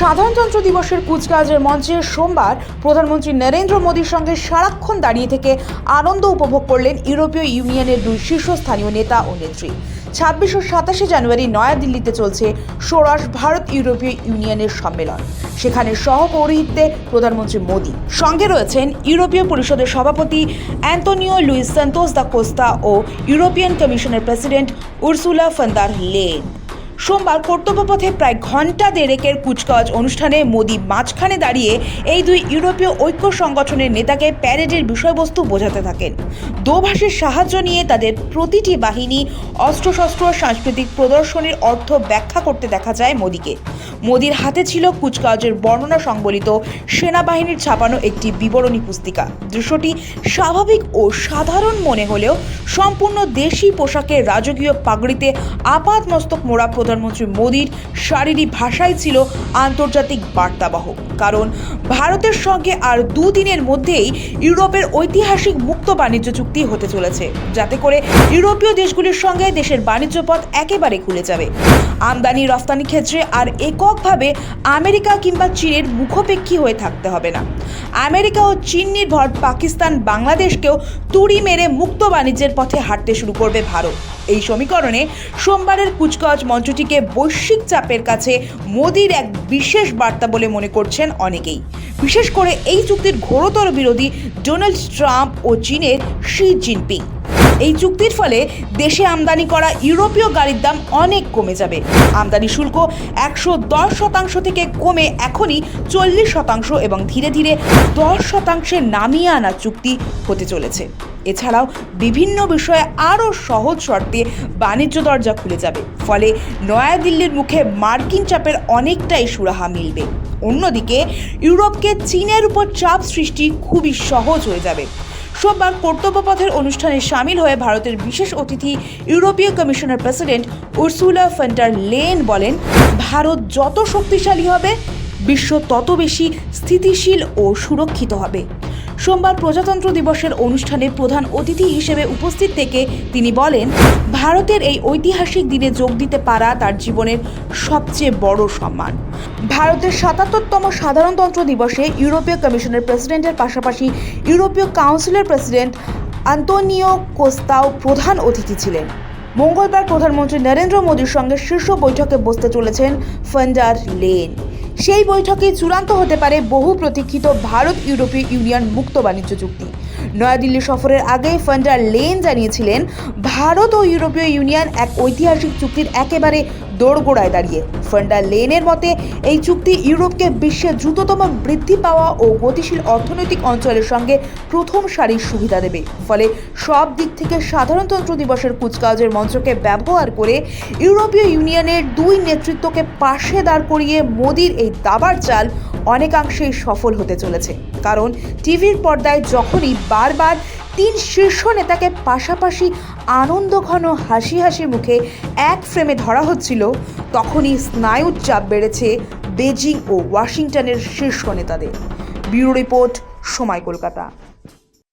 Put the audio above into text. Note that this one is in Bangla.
সাধারণতন্ত্র দিবসের কুচকাওয়াজের মঞ্চে সোমবার প্রধানমন্ত্রী নরেন্দ্র মোদীর সঙ্গে সারাক্ষণ দাঁড়িয়ে থেকে আনন্দ উপভোগ করলেন ইউরোপীয় ইউনিয়নের দুই শীর্ষস্থানীয় নেতা ও নেত্রী। ছাব্বিশ ও সাতাশে জানুয়ারি নয়াদিল্লিতে চলছে ষোড়শ ভারত ইউরোপীয় ইউনিয়নের সম্মেলন। সেখানে সহপৌরোহিত্যে প্রধানমন্ত্রী মোদী। সঙ্গে রয়েছেন ইউরোপীয় পরিষদের সভাপতি Antonio Luis Santos da Costa ও ইউরোপিয়ান কমিশনের president Ursula von der Leyen. সোমবার কর্তব্যপথে প্রায় ঘণ্টা দেড়েকের কুচকাওয়াজ অনুষ্ঠানে মোদি মাঝখানে দাঁড়িয়ে এই দুই ইউরোপীয় ঐক্য সংগঠনের নেতাকে প্যারেডের বিষয়বস্তু বোঝাতে থাকেন। দোভাষীর সাহায্য নিয়ে তাদের প্রতিটি বাহিনী অস্ত্রশস্ত্র, সাংস্কৃতিক প্রদর্শনীর অর্থ ব্যাখ্যা করতে দেখা যায় মোদিকে। মোদির হাতে ছিল কুচকাওয়াজের বর্ণনা সংবলিত সেনাবাহিনীর ছাপানো একটি বিবরণী পুস্তিকা। দৃশ্যটি স্বাভাবিক ও সাধারণ মনে হলেও সম্পূর্ণ দেশি পোশাকের রাজকীয় পাগড়িতে আপাত মস্তক মোড়া প্রধানমন্ত্রী মোদীর শারীরিক ভাষাই ছিল আন্তর্জাতিক বার্তাবহ। কারণ ভারতের সঙ্গে আর দুদিনের মধ্যেই ইউরোপের ঐতিহাসিক মুক্ত বাণিজ্য চুক্তি হতে চলেছে। যাতে করে ইউরোপীয় দেশগুলির সঙ্গে দেশের বাণিজ্য পথ একেবারে খুলে যাবে। আমদানি রফতানি ক্ষেত্রে আর এককভাবে আমেরিকা কিংবা চীনের মুখোপেক্ষী হয়ে থাকতে হবে না। আমেরিকা ও চীন নির্ভর পাকিস্তান বাংলাদেশকেও তুড়ি মেরে মুক্ত বাণিজ্যের পথে হাঁটতে শুরু করবে ভারত। এই সমীকরণে সোমবারের কুচকাওয়াজ মঞ্চটিকে বৈশ্বিক চাপের কাছে মোদির এক বিশেষ বার্তা বলে মনে করছেন অনেকেই। বিশেষ করে এই চুক্তির ঘোরতর বিরোধী ডোনাল্ড ট্রাম্প ও চীনের শি জিনপিং। এই চুক্তির ফলে দেশে আমদানি করা ইউরোপীয় গাড়ির দাম অনেক কমে যাবে। আমদানি শুল্ক একশো দশ শতাংশ থেকে কমে এখনই চল্লিশ শতাংশ এবং ধীরে ধীরে দশ শতাংশে নামিয়ে আনা চুক্তি হতে চলেছে। এছাড়াও বিভিন্ন বিষয়ে আরও সহজ শর্তে বাণিজ্য দরজা খুলে যাবে। ফলে নয়াদিল্লির মুখে মার্কিন চাপের অনেকটাই সুরাহা মিলবে। অন্যদিকে ইউরোপকে চীনের উপর চাপ সৃষ্টি খুবই সহজ হয়ে যাবে। সোমবার কর্তব্যপথের অনুষ্ঠানে সামিল হয়ে ভারতের বিশেষ অতিথি ইউরোপীয় কমিশনের প্রেসিডেন্ট উর্সুলা ফেন্টার লেন বলেন, ভারত যত শক্তিশালী হবে, বিশ্ব তত বেশি স্থিতিশীল ও সুরক্ষিত হবে। সোমবার প্রজাতন্ত্র দিবসের অনুষ্ঠানে প্রধান অতিথি হিসেবে উপস্থিত থেকে তিনি বলেন, ভারতের এই ঐতিহাসিক দিনে যোগ দিতে পারা তার জীবনের সবচেয়ে বড় সম্মান। ভারতের সাতাত্তরতম সাধারণতন্ত্র দিবসে ইউরোপীয় কমিশনের প্রেসিডেন্টের পাশাপাশি ইউরোপীয় কাউন্সিলের প্রেসিডেন্ট আন্তোনিও কোস্তাও প্রধান অতিথি ছিলেন। মঙ্গলবার প্রধানমন্ত্রী নরেন্দ্র মোদীর সঙ্গে শীর্ষ বৈঠকে বসতে চলেছেন ফান্ডার লেন। সেই বৈঠকে চূড়ান্ত হতে পারে বহু প্রতীক্ষিত ভারত ইউরোপীয় ইউনিয়ন মুক্ত বাণিজ্য চুক্তি। নয়াদিল্লি সফরের আগে ফান্ডার লেন জানিয়েছিলেন, ভারত ও ইউরোপীয় ইউনিয়ন এক ঐতিহাসিক চুক্তির একেবারে দোরগোড়ায় দাঁড়িয়ে। ফান্ডার লেনের মতে, এই চুক্তি ইউরোপকে বিশ্বের দ্রুততম বৃদ্ধি পাওয়া ও গতিশীল অর্থনৈতিক অঞ্চলের সঙ্গে প্রথম সারির সুবিধা দেবে। ফলে সব দিক থেকে সাধারণতন্ত্র দিবসের কুচকাওয়াজের মঞ্চকে ব্যবহার করে ইউরোপীয় ইউনিয়নের দুই নেতৃত্বকে পাশে দাঁড় করিয়ে মোদির এই দাবার চাল অনেকাংশেই সফল হতে চলেছে। কারণ টিভির পর্দায় যখনই বারবার তিন শীর্ষ নেতাকে পাশাপাশি আনন্দঘন হাসি হাসি মুখে এক ফ্রেমে ধরা হচ্ছিল, তখনই স্নায়ুর চাপ বেড়েছে বেজিং ও ওয়াশিংটনের শীর্ষ নেতাদের। ব্যুরো রিপোর্ট, সময় কলকাতা।